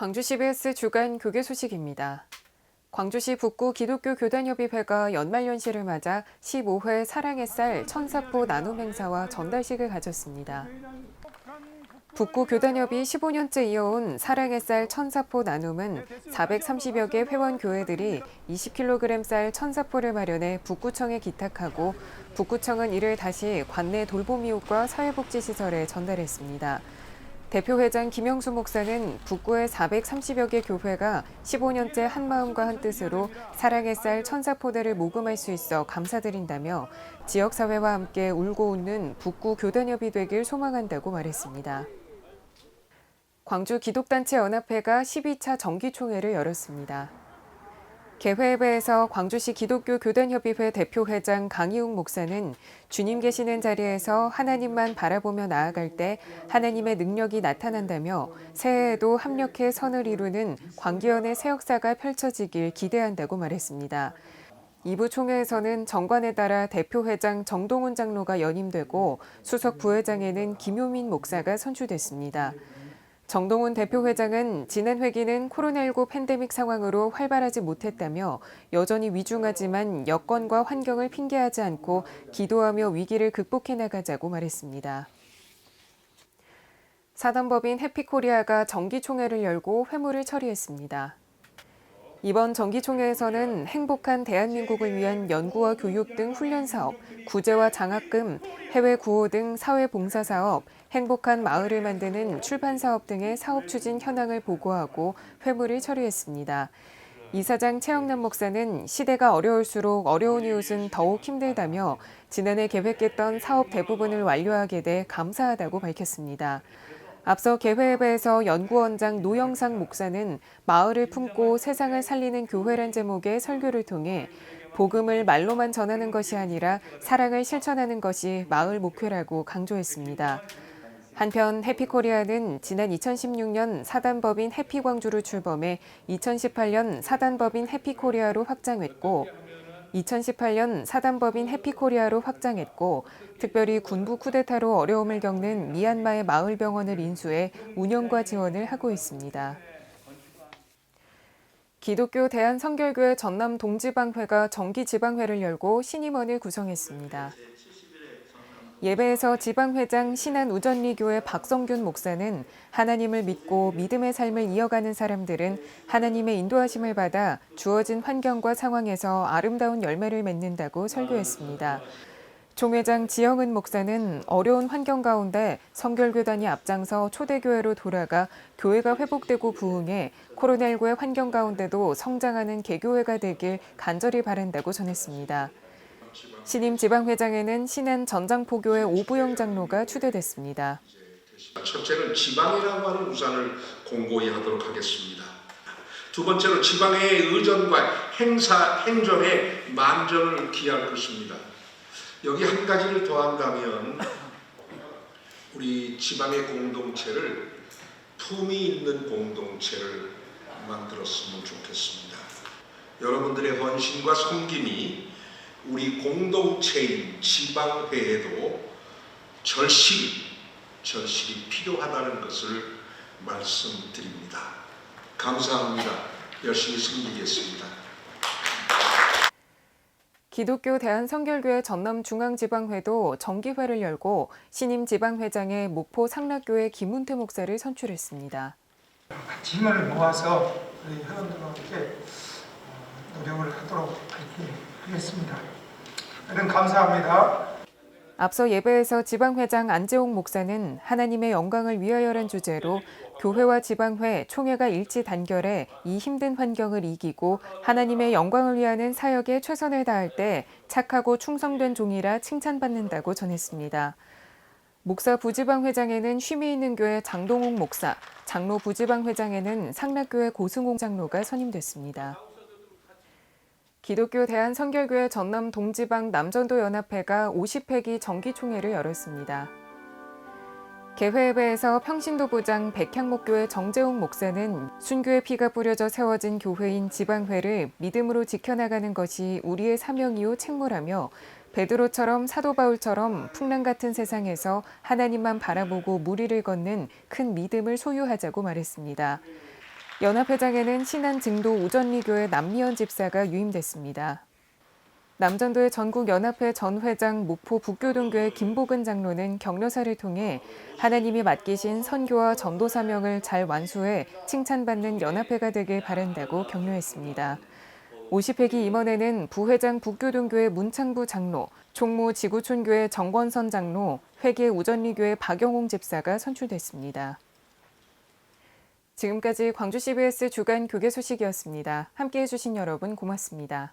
광주 CBS 주간 교계 소식입니다. 광주시 북구 기독교 교단협의회가 연말연시를 맞아 15회 사랑의 쌀 천사포 나눔 행사와 전달식을 가졌습니다. 북구 교단협이 15년째 이어온 사랑의 쌀 천사포 나눔은 430여 개 회원 교회들이 20kg 쌀 천사포를 마련해 북구청에 기탁하고 북구청은 이를 다시 관내 돌보미옥과 사회복지시설에 전달했습니다. 대표회장 김영수 목사는 북구의 430여 개 교회가 15년째 한마음과 한뜻으로 사랑의 쌀 천사포대를 모금할 수 있어 감사드린다며 지역사회와 함께 울고 웃는 북구 교단협이 되길 소망한다고 말했습니다. 광주 기독단체 연합회가 12차 정기총회를 열었습니다. 개회회에서 광주시 기독교 교단협의회 대표회장 강희웅 목사는 주님 계시는 자리에서 하나님만 바라보며 나아갈 때 하나님의 능력이 나타난다며 새해에도 합력해 선을 이루는 광기연의 새 역사가 펼쳐지길 기대한다고 말했습니다. 2부 총회에서는 정관에 따라 대표회장 정동훈 장로가 연임되고 수석 부회장에는 김효민 목사가 선출됐습니다. 정동훈 대표 회장은 지난 회기는 코로나19 팬데믹 상황으로 활발하지 못했다며 여전히 위중하지만 여건과 환경을 핑계하지 않고 기도하며 위기를 극복해 나가자고 말했습니다. 사단법인 해피코리아가 정기총회를 열고 회무를 처리했습니다. 이번 정기총회에서는 행복한 대한민국을 위한 연구와 교육 등 훈련 사업, 구제와 장학금, 해외 구호 등 사회 봉사 사업, 행복한 마을을 만드는 출판 사업 등의 사업 추진 현황을 보고하고 회무를 처리했습니다. 이사장 최영남 목사는 시대가 어려울수록 어려운 이웃은 더욱 힘들다며 지난해 계획했던 사업 대부분을 완료하게 돼 감사하다고 밝혔습니다. 앞서 개회회에서 연구원장 노영상 목사는 마을을 품고 세상을 살리는 교회란 제목의 설교를 통해 복음을 말로만 전하는 것이 아니라 사랑을 실천하는 것이 마을 목회라고 강조했습니다. 한편 해피코리아는 지난 2016년 사단법인 해피광주를 출범해 2018년 사단법인 해피코리아로 확장했고 2018년 사단법인 해피코리아로 확장했고 특별히 군부 쿠데타로 어려움을 겪는 미얀마의 마을 병원을 인수해 운영과 지원을 하고 있습니다. 기독교 대한성결교회 전남 동지방회가 정기 지방회를 열고 신임원을 구성했습니다. 예배에서 지방회장 신한우전리교회 박성균 목사는 하나님을 믿고 믿음의 삶을 이어가는 사람들은 하나님의 인도하심을 받아 주어진 환경과 상황에서 아름다운 열매를 맺는다고 설교했습니다. 종회장 지영은 목사는 어려운 환경 가운데 성결교단이 앞장서 초대교회로 돌아가 교회가 회복되고 부흥해 코로나19의 환경 가운데도 성장하는 개교회가 되길 간절히 바란다고 전했습니다. 신임 지방회장에는 신안 전장포교회 오부영 장로가 추대됐습니다. 첫째는 지방이라고 하는 우산을 공고히 하도록 하겠습니다. 두 번째로 지방의 의전과 행사, 행정에 만전을 기할 것입니다. 여기 한 가지를 더한다면 우리 지방의 공동체를 품이 있는 공동체를 만들었으면 좋겠습니다. 여러분들의 헌신과 섬김이 우리 공동체인 지방회에도 절실히 절실히 필요하다는 것을 말씀드립니다. 감사합니다. 열심히 섬기겠습니다. 기독교 대한성결교회 전남중앙지방회도 정기회를 열고 신임 지방회장의 목포 상락교회 김문태 목사를 선출했습니다. 같이 힘을 모아서 우리 회원들과 함께 어, 노력을 하도록 하겠습니다. 여러분 감사합니다. 앞서 예배에서 지방회장 안재홍 목사는 하나님의 영광을 위하여란 주제로 교회와 지방회, 총회가 일치 단결해 이 힘든 환경을 이기고 하나님의 영광을 위하는 사역에 최선을 다할 때 착하고 충성된 종이라 칭찬받는다고 전했습니다. 목사 부지방 회장에는 쉼이 있는 교회 장동욱 목사, 장로 부지방 회장에는 상락교회 고승홍 장로가 선임됐습니다. 기독교 대한성결교회 전남 동지방 남전도 연합회가 50회기 정기총회를 열었습니다. 개회회에서 평신도 부장 백향목교회 정재웅 목사는 순교의 피가 뿌려져 세워진 교회인 지방회를 믿음으로 지켜나가는 것이 우리의 사명이요 책무라며 베드로처럼 사도 바울처럼 풍랑 같은 세상에서 하나님만 바라보고 무리를 걷는 큰 믿음을 소유하자고 말했습니다. 연합회장에는 신안 증도 우전리교회 남미연 집사가 유임됐습니다. 남전도의 전국연합회 전 회장 목포 북교동교회 김복은 장로는 격려사를 통해 하나님이 맡기신 선교와 전도 사명을 잘 완수해 칭찬받는 연합회가 되길 바란다고 격려했습니다. 50회기 임원회는 부회장 북교동교회 문창부 장로, 총무 지구촌교회 정권선 장로, 회계 우전리교회 박영홍 집사가 선출됐습니다. 지금까지 광주 CBS 주간 교계 소식이었습니다. 함께 해 주신 여러분 고맙습니다.